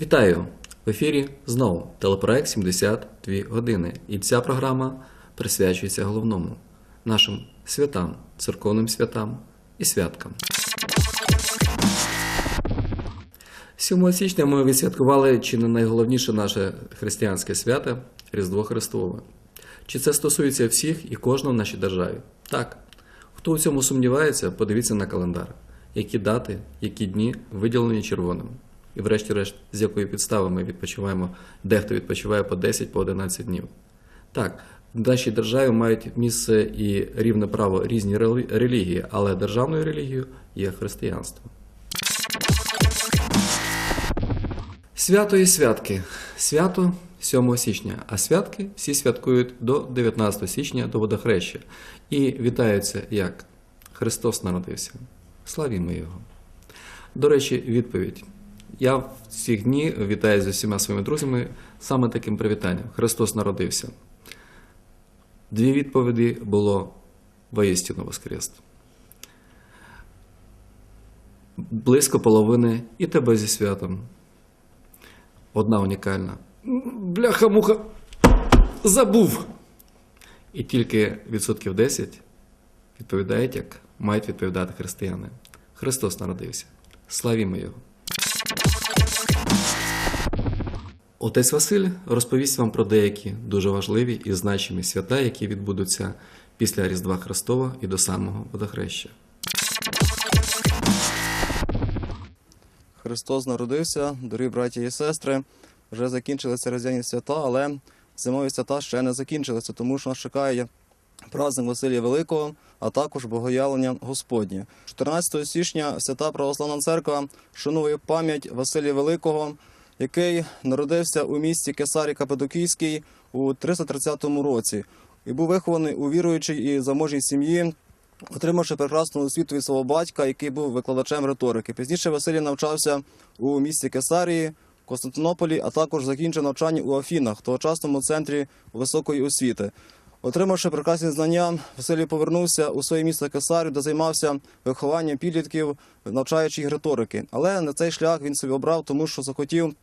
Вітаю! В ефірі знову телепроект 72 години. І ця програма присвячується головному нашим святам, церковним святам і святкам. 7 січня ми відсвяткували чи не найголовніше наше християнське свято Різдво Христове. Чи це стосується всіх і кожного в нашій державі? Так. Хто у цьому сумнівається, подивіться на календар, які дати, які дні виділені червоним. І врешті-решт, з якої підстави ми відпочиваємо, дехто відпочиває по 10 по 11 днів. Так, в нашій державі мають місце і рівне право різні релігії, але державною релігією є християнство. Свято і святки. Свято 7 січня, а святки всі святкують до 19 січня до водохреща. І вітаються як Христос народився. Славімо Його. До речі, відповідь. Я в ці дні вітаю з усіма своїми друзями саме таким привітанням. Христос народився. Дві відповіді було воістину Воскрест. Близько половини і тебе зі святом. Одна унікальна. Бляха-муха. Забув. І тільки відсотків 10 відповідають, як мають відповідати християни. Христос народився. Славімо Його. Отець Василь розповість вам про деякі дуже важливі і значимі свята, які відбудуться після Різдва Христова і до самого водохреща. Христос народився, дорогі браті і сестри. Вже закінчилися різдвяні свята, але зимові свята ще не закінчилися, тому що нас чекає праздник Василія Великого, а також богоявлення Господнє. 14 січня Свята Православна Церква шанує пам'ять Василія Великого, який народився у місті Кесарі Кападокійський у 330 році і був вихований у віруючій і заможній сім'ї, отримавши прекрасну освіту від свого батька, який був викладачем риторики. Пізніше Василій навчався у місті Кесарії, Константинополі, а також закінчив навчання у Афінах, тогочасному центрі високої освіти. Отримавши прекрасні знання, Василій повернувся у своє місто Кесарію, де займався вихованням підлітків, навчаючи їх риторики. Але на цей шлях він собі обрав, тому що захотів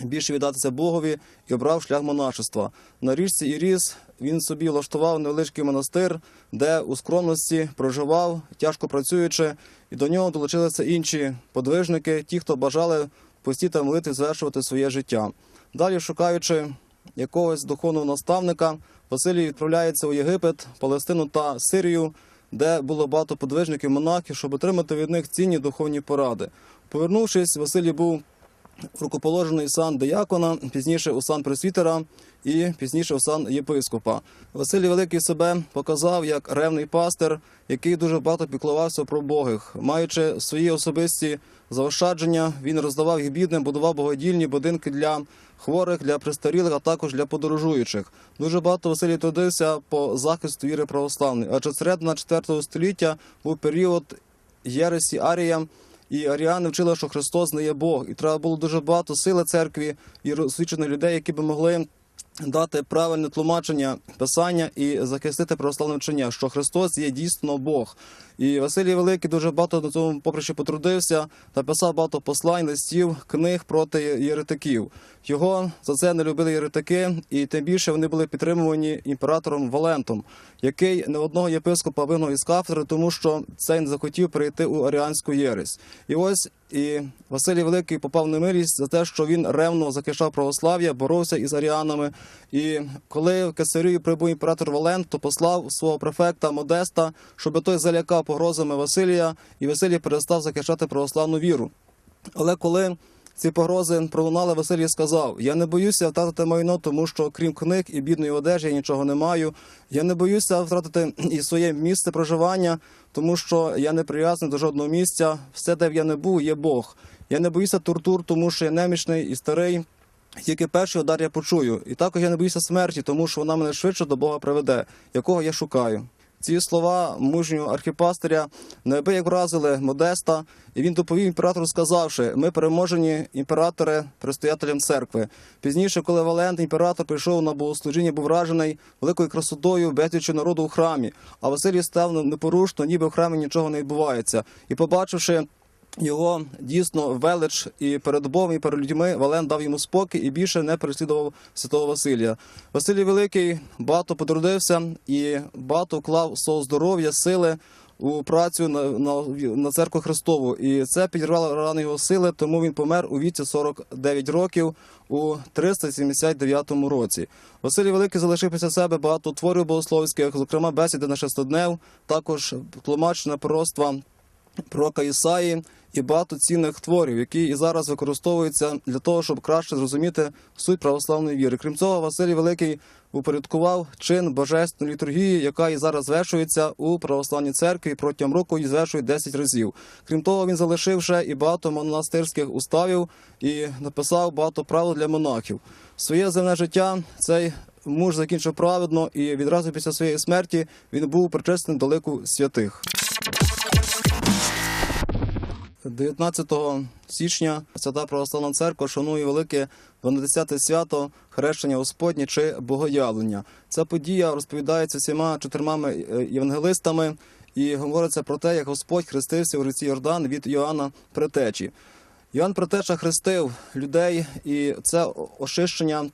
більше віддатися Богові і обрав шлях монашества. На річці Іріс він собі влаштував невеличкий монастир, де у скромності проживав, тяжко працюючи, і до нього долучилися інші подвижники, ті, хто бажали постійно молити звершувати своє життя. Далі, шукаючи якогось духовного наставника, Василій відправляється у Єгипет, Палестину та Сирію, де було багато подвижників, монахів, щоб отримати від них цінні духовні поради. Повернувшись, Василій був рукоположений сан диякона, пізніше у сан пресвітера і пізніше у сан єпископа. Василій Великий себе показав як ревний пастир, який дуже багато піклувався про богих. Маючи свої особисті заощадження, він роздавав їх бідним, будував богодільні будинки для хворих, для престарілих, а також для подорожуючих. Дуже багато Василій трудився по захисту віри православної, адже середина 4 століття був період Єресі Арія, і аріани вчили, що Христос не є Бог, і треба було дуже багато сили церкві і розсвічених людей, які би могли дати правильне тлумачення писання і захистити православне вчення, що Христос є дійсно Бог. І Василій Великий дуже багато на цьому поприще потрудився та писав багато послань, листів, книг проти єретиків. Його за це не любили єретики, і тим більше вони були підтримувані імператором Валентом, який не одного єпископа вигнав із кафедри, тому що цей не захотів перейти у аріанську єресь. І ось і Василій Великий попав на милість за те, що він ревно захищав православ'я, боровся із аріанами. І коли в Кесарію прибув імператор Валент, то послав свого префекта Модеста, щоб той залякав погрозами Василія, і Василій перестав захищати православну віру. Але коли ці погрози пролунали, Василій сказав: Я не боюся втратити майно, тому що крім книг і бідної одежі я нічого не маю. Я не боюся втратити і своє місце проживання, тому що я не прив'язаний до жодного місця. Все, де я не був, є Бог. Я не боюся тортур, тому що я немічний і старий. Тільки перший удар я почую. І також я не боюся смерті, тому що вона мене швидше до Бога приведе, якого я шукаю. Ці слова мужнього архіпастиря неабияк вразили Модеста, і він доповів імператору, сказавши: ми переможені імператори предстоятелям церкви. Пізніше, коли Валент, імператор прийшов на богослужіння, був вражений великою красотою, безліччю народу у храмі. А Василій став непорушно, ніби в храмі нічого не відбувається. І побачивши його дійсно велич і перед Богом, і перед людьми Вален дав йому спокій і більше не переслідував святого Василія. Василій Великий багато потрудився і багато вклав свого здоров'я, сили у працю на, на, на церкву Христову. І це підірвало рани його сили, тому він помер у віці 49 років у 379 році. Василій Великий залишив після себе багато творів богословських, зокрема бесіди на шестоднев, також тлумачне пророцтва пророка Ісаї і багато цінних творів, які і зараз використовуються для того, щоб краще зрозуміти суть православної віри. Крім цього, Василій Великий упорядкував чин божественної літургії, яка і зараз звершується у православній церкві. Протягом року її звершують 10 разів. Крім того, він залишив ще і багато монастирських уставів і написав багато правил для монахів. Своє земне життя цей муж закінчив праведно, і відразу після своєї смерті він був причеслений до лику святих. 19 січня Свята Православна Церква шанує велике 12 свято хрещення Господнє чи Богоявлення. Ця подія розповідається всіма чотирма е, євангелистами і говориться про те, як Господь хрестився у ріці Йордан від Йоанна Претечі. Йоанн Претеча хрестив людей, і це очищення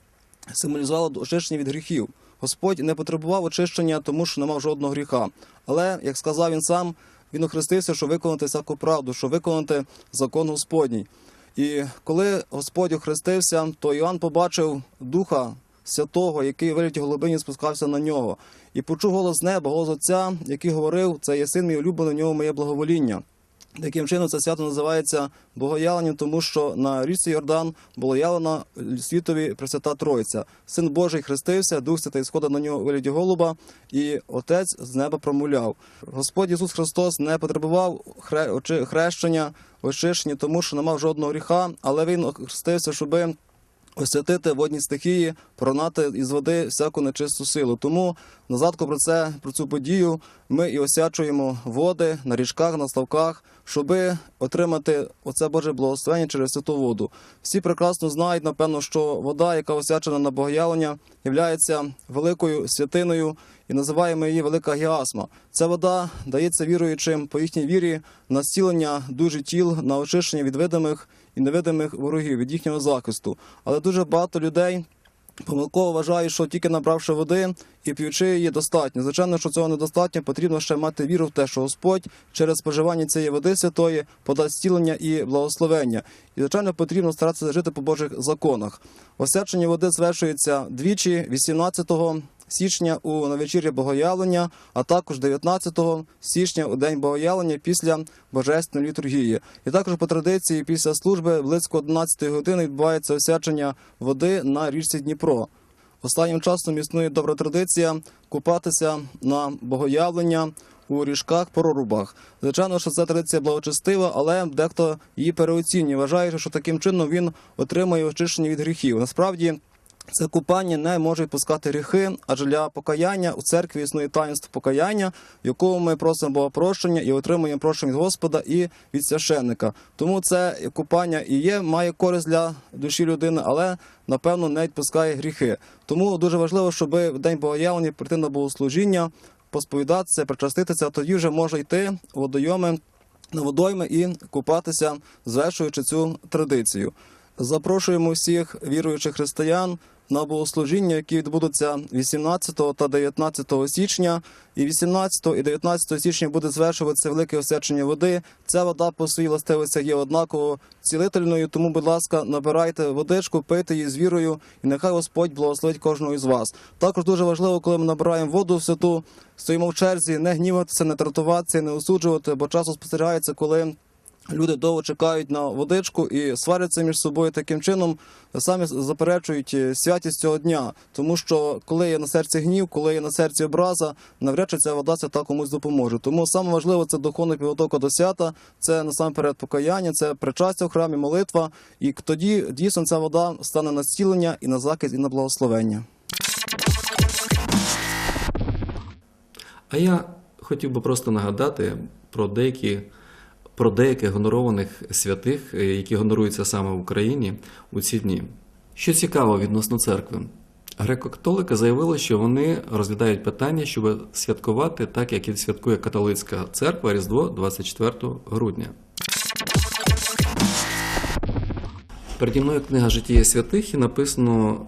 символізувало очищення від гріхів. Господь не потребував очищення, тому що не мав жодного гріха. Але, як сказав він сам, він охрестився, щоб виконати всяку правду, щоб виконати закон Господній. І коли Господь охрестився, то Іоанн побачив Духа Святого, який в голубині спускався на нього, і почув голос неба, голос Отця, який говорив: Це є син мій улюблений, в нього моє благовоління. Таким чином, це свято називається Богоявленням, тому що на річці Йордан було явлено світові Пресвята Троїця. Син Божий хрестився, Дух Святий сходив на нього вигляді голуба, і Отець з неба промовляв. Господь Ісус Христос не потребував хрещення, очищення, тому що не мав жодного гріха, але Він хрестився, щоби освятити водні стихії, пронати із води всяку нечисту силу. Тому на згадку про це про цю подію ми і освячуємо води на річках, на ставках, щоби отримати оце Боже благословення через святу воду. Всі прекрасно знають, напевно, що вода, яка освячена на богоявлення, є великою святиною і називаємо її велика гіасма. Ця вода дається віруючим по їхній вірі на зцілення дужі тіл, на очищення від видимих і невидимих ворогів, від їхнього захисту. Але дуже багато людей помилково вважаю, що тільки набравши води і п'ючи її достатньо. Звичайно, що цього недостатньо, потрібно ще мати віру в те, що Господь через споживання цієї води святої подасть зцілення і благословення. І звичайно, потрібно старатися жити по Божих законах. Освячення води звершується двічі 18 січня у навечір'я Богоявлення, а також 19 січня у день Богоявлення після Божественної літургії. І також по традиції після служби близько 11 години відбувається освячення води на річці Дніпро. Останнім часом існує добра традиція купатися на богоявлення у ріжках, прорубах. Звичайно, що ця традиція благочестива, але дехто її переоцінює, вважаючи, що таким чином він отримує очищення від гріхів. Насправді. Це купання не може відпускати гріхи, адже для покаяння у церкві існує таїнство покаяння, в якому ми просимо Бога прощення і отримуємо прощення від Господа і від священника. Тому це купання і є, має користь для душі людини, але напевно не відпускає гріхи. Тому дуже важливо, щоб в день богоявлення прийти на богослужіння, посповідатися, причаститися, тоді вже може йти водойоми на водойми і купатися, звершуючи цю традицію. Запрошуємо всіх віруючих християн на богослужіння, які відбудуться 18 та 19 січня. І 18 і 19 січня буде звершуватися велике освячення води. Ця вода по своїй властивості є однаково цілительною. Тому, будь ласка, набирайте водичку, пийте її з вірою, і нехай Господь благословить кожного із вас. Також дуже важливо, коли ми набираємо воду в святу, стоїмо в черзі, не гніватися, не тратуватися, не осуджувати, бо часу спостерігається, коли. Люди довго чекають на водичку і сваряться між собою таким чином, самі заперечують е, святість цього дня. Тому що коли є на серці гнів, коли є на серці образа, навряд чи ця вода свята комусь допоможе. Тому саме важливо це духовна підготовка до свята, це насамперед покаяння, це причастя в храмі, молитва. І тоді дійсно ця вода стане на зцілення і на захист, і на благословення. А я хотів би просто нагадати про деякі. Про деяких гонорованих святих, е, які гоноруються саме в Україні у ці дні. Що цікаво відносно церкви, греко-католики заявили, що вони розглядають питання, щоб святкувати так, як і святкує католицька церква Різдво 24 грудня. Переді мною книга Життя святих і написано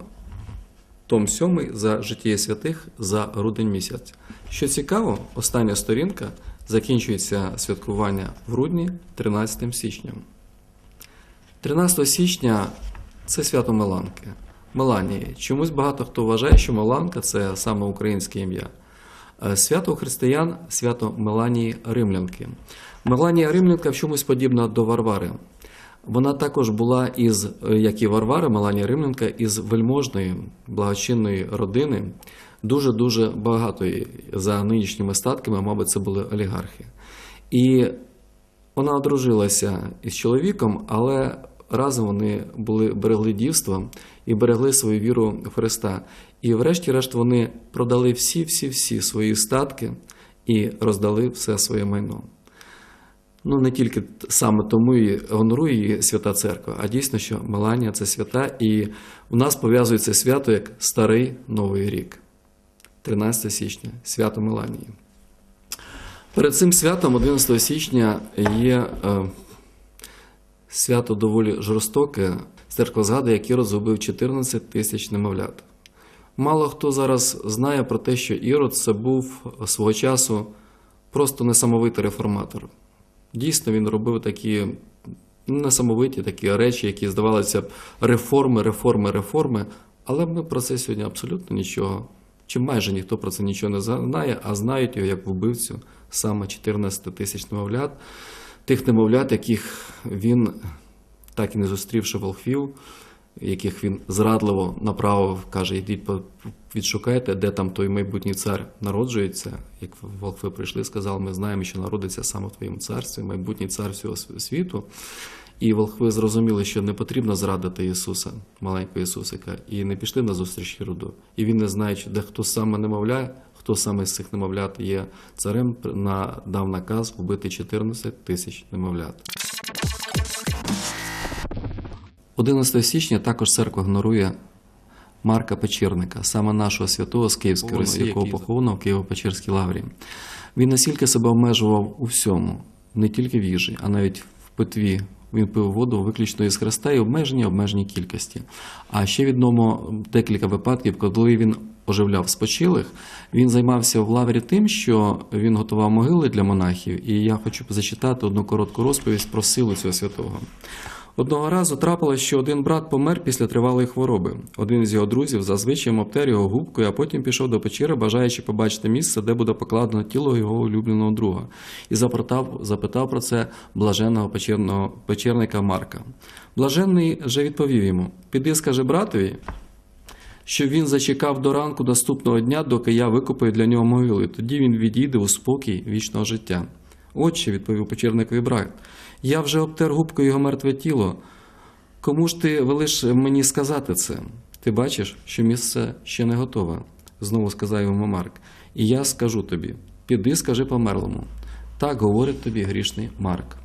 том 7 за Життя святих за грудень місяць. Що цікаво, остання сторінка закінчується святкування в грудні 13 січня. 13 січня це свято Меланки. Меланії. Чомусь багато хто вважає, що Меланка це саме українське ім'я. Е, Свято християн свято Меланії Римлянки. Меланія Римлянка в чомусь подібна до Варвари. Вона також була із, е, як і Варвара, Меланія Римлянка, із вельможної, благочинної родини, дуже-дуже багатої за нинішніми статками, мабуть, це були олігархи. І вона одружилася із чоловіком, але разом вони були берегли дівство і берегли свою віру в Христа. І врешті-решт вони продали всі-всі-всі свої статки і роздали все своє майно. Ну, не тільки саме тому і гонорує її свята церква, а дійсно, що Меланія це свята, і у нас пов'язується свято як Старий Новий рік, 13 січня, свято Меланії. Перед цим святом, 11 січня, є е, свято доволі жорстоке. Церква згадує, як Ірод згубив 14 тисяч немовлят. Мало хто зараз знає про те, що Ірод це був свого часу просто несамовитий реформатор. Дійсно, він робив такі несамовиті такі речі, які здавалися б реформи, реформи, реформи. Але ми про це сьогодні абсолютно нічого, чи майже ніхто про це нічого не знає, а знають його як вбивцю саме 14 тисяч немовлят, тих немовлят, яких він, так і не зустрівши волхвів, яких він зрадливо направив, каже, йдіть відшукайте, де там той майбутній цар народжується. Як волхви прийшли, сказали, ми знаємо, що народиться саме в твоєму царстві, майбутній цар всього світу. І волхви зрозуміли, що не потрібно зрадити Ісуса, маленького Ісусика, і не пішли на зустріч Іроду. І він, не знаючи, де хто саме немовля, хто саме з цих немовлят є царем, дав наказ вбити 14 тисяч немовлят. 11 січня також церква гнорує Марка Печерника, саме нашого святого з Київської Воно, Росії, якого поховано в Києво-Печерській лаврі. Він настільки себе обмежував у всьому, не тільки в їжі, а навіть в питві. Він пив воду виключно із хреста і обмежені обмежені кількості. А ще відомо декілька випадків, коли він оживляв спочилих, він займався в лаврі тим, що він готував могили для монахів. І я хочу зачитати одну коротку розповідь про силу цього святого. Одного разу трапилось, що один брат помер після тривалої хвороби. Один з його друзів зазвичай обтер його губкою, а потім пішов до печери, бажаючи побачити місце, де буде покладено тіло його улюбленого друга, і запитав, запитав про це блаженного печерного, печерника Марка. Блаженний же відповів йому: Піди, скажи братові, щоб він зачекав до ранку наступного дня, доки я викопаю для нього могили. Тоді він відійде у спокій вічного життя. Отче, відповів печерникові брат, я вже обтер губкою його мертве тіло. Кому ж ти велиш мені сказати це? Ти бачиш, що місце ще не готове, знову сказав йому Марк. І я скажу тобі: піди, скажи померлому. Так говорить тобі грішний Марк.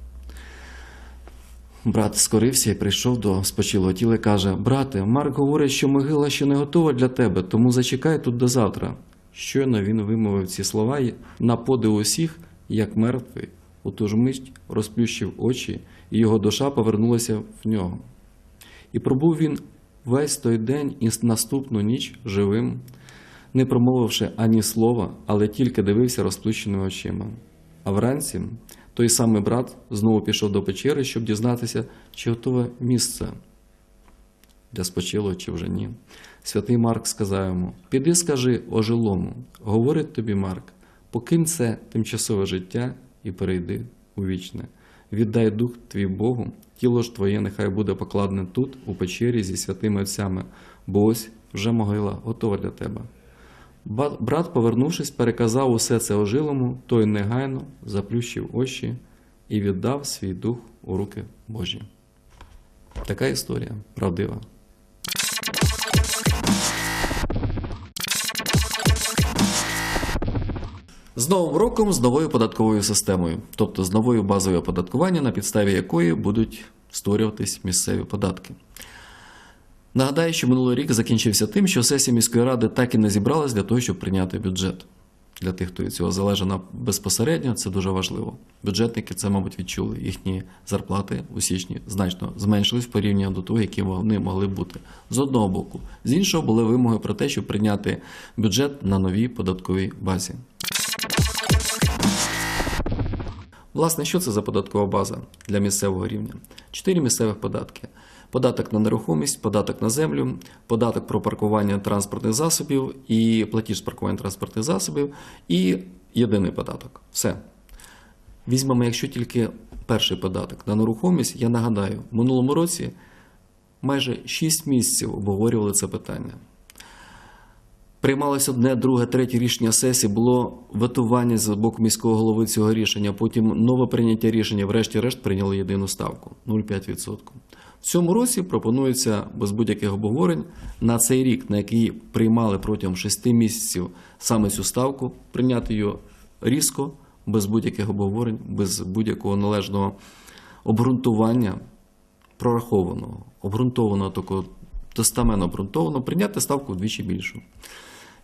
Брат скорився і прийшов до спочилого тіла і каже: Брате, Марк говорить, що могила ще не готова для тебе, тому зачекай тут до завтра. Щойно він вимовив ці слова на подив усіх, як мертвий, у ту ж мить розплющив очі, і його душа повернулася в нього. І пробув він весь той день і наступну ніч живим, не промовивши ані слова, але тільки дивився розплющеними очима. А вранці той самий брат знову пішов до печери, щоб дізнатися, чи готове місце для спочилого, чи вже ні. Святий Марк сказав йому: Піди, скажи ожилому, говорить тобі Марк, покинь це тимчасове життя і перейди у вічне. Віддай дух твій Богу, тіло ж твоє нехай буде покладене тут, у печері зі святими отцями, бо ось вже могила готова для тебе. Брат, повернувшись, переказав усе це ожилому, той негайно заплющив очі і віддав свій дух у руки Божі. Така історія правдива. З новим роком з новою податковою системою, тобто з новою базою оподаткування, на підставі якої будуть створюватись місцеві податки. Нагадаю, що минулий рік закінчився тим, що сесія міської ради так і не зібралась для того, щоб прийняти бюджет. Для тих, хто від цього залежить безпосередньо, це дуже важливо. Бюджетники це, мабуть, відчули. Їхні зарплати у січні значно зменшились в порівнянні до того, які вони могли бути. З одного боку. З іншого були вимоги про те, щоб прийняти бюджет на новій податковій базі. Власне, що це за податкова база для місцевого рівня? Чотири місцевих податки: податок на нерухомість, податок на землю, податок про паркування транспортних засобів і платіж з паркування транспортних засобів, і єдиний податок. Все. Візьмемо, якщо тільки перший податок на нерухомість, я нагадаю, в минулому році майже 6 місяців обговорювали це питання. Приймалось одне, друге, третє рішення сесії, було ветування з боку міського голови цього рішення, потім нове прийняття рішення, врешті-решт прийняли єдину ставку 0,5%. В цьому році пропонується без будь-яких обговорень на цей рік, на який приймали протягом 6 місяців саме цю ставку, прийняти її різко, без будь-яких обговорень, без будь-якого належного обґрунтування прорахованого, обґрунтованого такого достаменно обґрунтованого, прийняти ставку вдвічі більшу.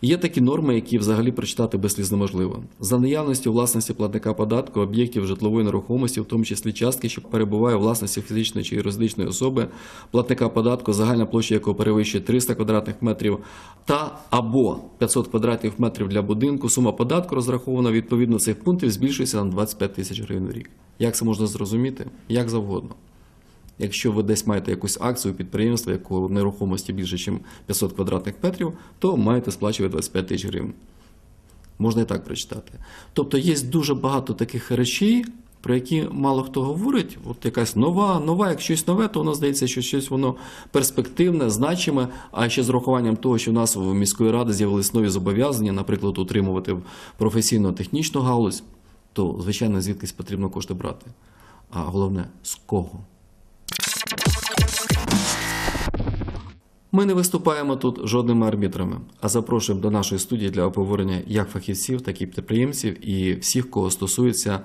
Є такі норми, які взагалі прочитати безсліз неможливо. За наявності власності платника податку об'єктів житлової нерухомості, в тому числі частки, що перебуває у власності фізичної чи юридичної особи, платника податку, загальна площа якого перевищує 300 квадратних метрів, та або 500 квадратних метрів для будинку, сума податку розрахована відповідно цих пунктів збільшується на 25 тисяч гривень в рік. Як це можна зрозуміти? Як завгодно. Якщо ви десь маєте якусь акцію підприємства, якого нерухомості більше, ніж 500 квадратних метрів, то маєте сплачувати 25 тисяч гривень. Можна і так прочитати. Тобто є дуже багато таких речей, про які мало хто говорить. От якась нова, нова, як щось нове, то воно здається, що щось воно перспективне, значиме. А ще з урахуванням того, що в нас в міської ради з'явились нові зобов'язання, наприклад, утримувати професійно-технічну галузь, то, звичайно, звідкись потрібно кошти брати. А головне, з кого? Ми не виступаємо тут жодними арбітрами, а запрошуємо до нашої студії для обговорення як фахівців, так і підприємців, і всіх, кого стосується,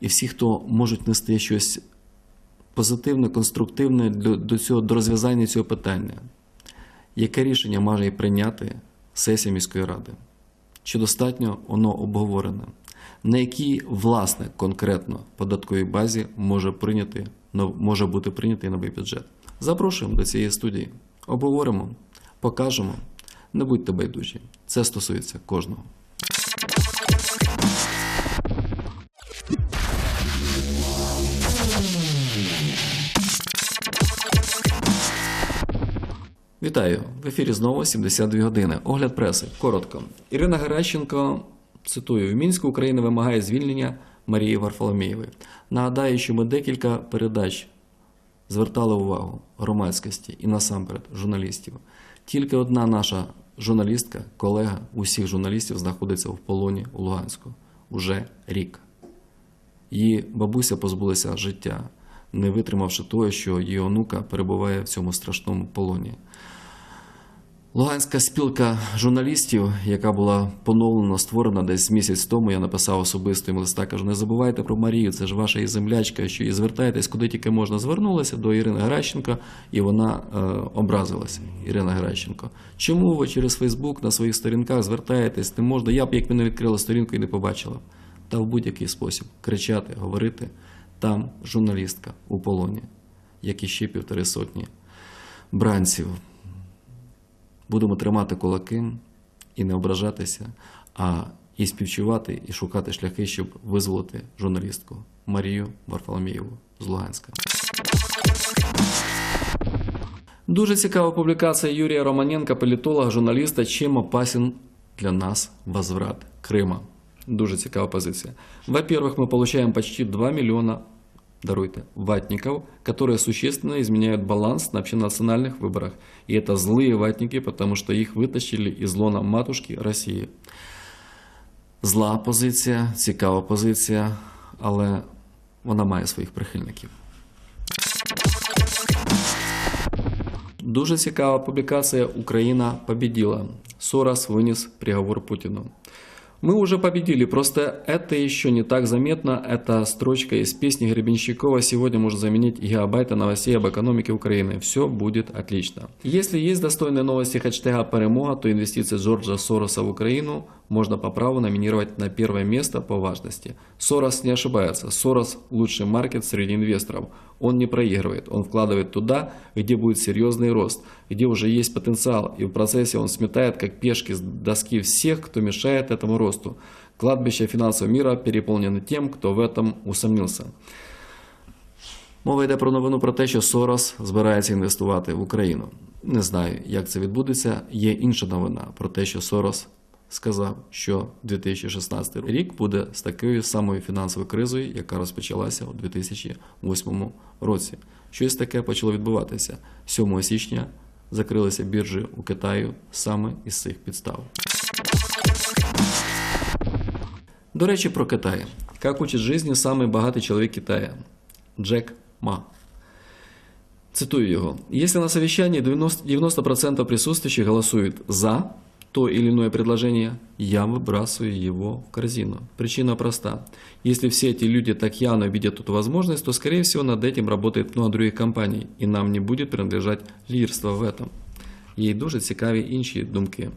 і всіх, хто можуть нести щось позитивне, конструктивне до, цього, до розв'язання цього питання. Яке рішення має прийняти сесія міської ради? Чи достатньо воно обговорене? На якій, власне, конкретно податковій базі може, прийняти, може бути прийнятий новий бюджет? Запрошуємо до цієї студії. Обговоримо, покажемо. Не будьте байдужі. Це стосується кожного. Вітаю! В ефірі знову 72 години. Огляд преси. Коротко. Ірина Геращенко, цитую, в Мінську Україна вимагає звільнення Марії Варфоломієвої. Нагадаю, що ми декілька передач звертали увагу громадськості і насамперед журналістів. Тільки одна наша журналістка, колега усіх журналістів знаходиться в полоні у Луганську уже рік. Її бабуся позбулася життя, не витримавши того, що її онука перебуває в цьому страшному полоні. Луганська спілка журналістів, яка була поновлено створена десь місяць тому, я написав особисто їм листа, кажу, не забувайте про Марію, це ж ваша і землячка, що і звертайтесь куди тільки можна. Звернулася до Ірини Геращенко, і вона е, образилася. Ірина Геращенко. Чому ви через Фейсбук на своїх сторінках звертаєтесь? Не можна, я б як мене відкрила сторінку і не побачила. Та в будь-який спосіб кричати, говорити. Там журналістка у полоні, як і ще півтори сотні бранців. Будемо тримати кулаки і не ображатися, а і співчувати, і шукати шляхи, щоб визволити журналістку Марію Варфоломієву з Луганська. Дуже цікава публікація Юрія Романенка, політолога, журналіста, чим опасен для нас возврат Крима. Дуже цікава позиция. Во-первых, мы получаем почти 2 миллиона даруйте, ватников, которые существенно изменяют баланс на общенациональных выборах. И это злые ватники, потому что их вытащили из лона матушки Росії. Зла позиція, цікава позиція, але вона має своїх прихильників. Дуже цікава публікація «Україна победила». Сорос вынес приговор Путину. Мы уже победили, просто это еще не так заметно. Эта строчка из песни Гребенщикова сегодня может заменить гигабайты новостей об экономике Украины. Все будет отлично. Если есть достойные новости хэштега «Перемога», то инвестиции Джорджа Сороса в Украину можно по праву номинировать на первое место по важности. Сорос не ошибается. Сорос – лучший маркет среди инвесторов. Он не проигрывает. Он вкладывает туда, где будет серьезный рост, где уже есть потенциал. И в процессе он сметает, как пешки с доски всех, кто мешает этому росту. Кладбище финансового мира переполнено тем, кто в этом усомнился. Мова йде про новину про те, що Сорос збирається інвестувати в Україну. Не знаю, як це відбудеться. Є інша новина про те, що Сорос сказав, що 2016 рік буде з такою самою фінансовою кризою, яка розпочалася у 2008 році. Щось таке почало відбуватися. 7 січня закрилися біржі у Китаю саме із цих підстав. До речі, про Китай. Как учит жизни самый богатый человек Китая – Джек Ма. Цитую его. Если на совещании 90%, 90% присутствующих голосуют «за» то или иное предложение, я выбрасываю его в корзину. Причина проста. Если все эти люди так явно видят эту возможность, то, скорее всего, над этим работает много других компаний, и нам не будет принадлежать лидерство в этом. Є й дуже цікаві інші думки.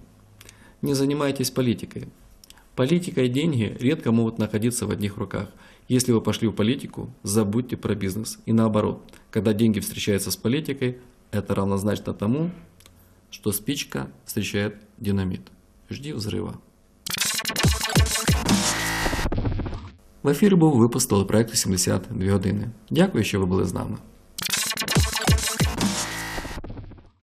Не занимайтесь политикой. Политика и деньги редко могут находиться в одних руках. Если вы пошли в политику, забудьте про бизнес. И наоборот, когда деньги встречаются с политикой, это равнозначно тому, что спичка встречает динамит. Жди взрыва. В ефірі був випуск телепроекту 72 години. Дякую, що ви були з нами.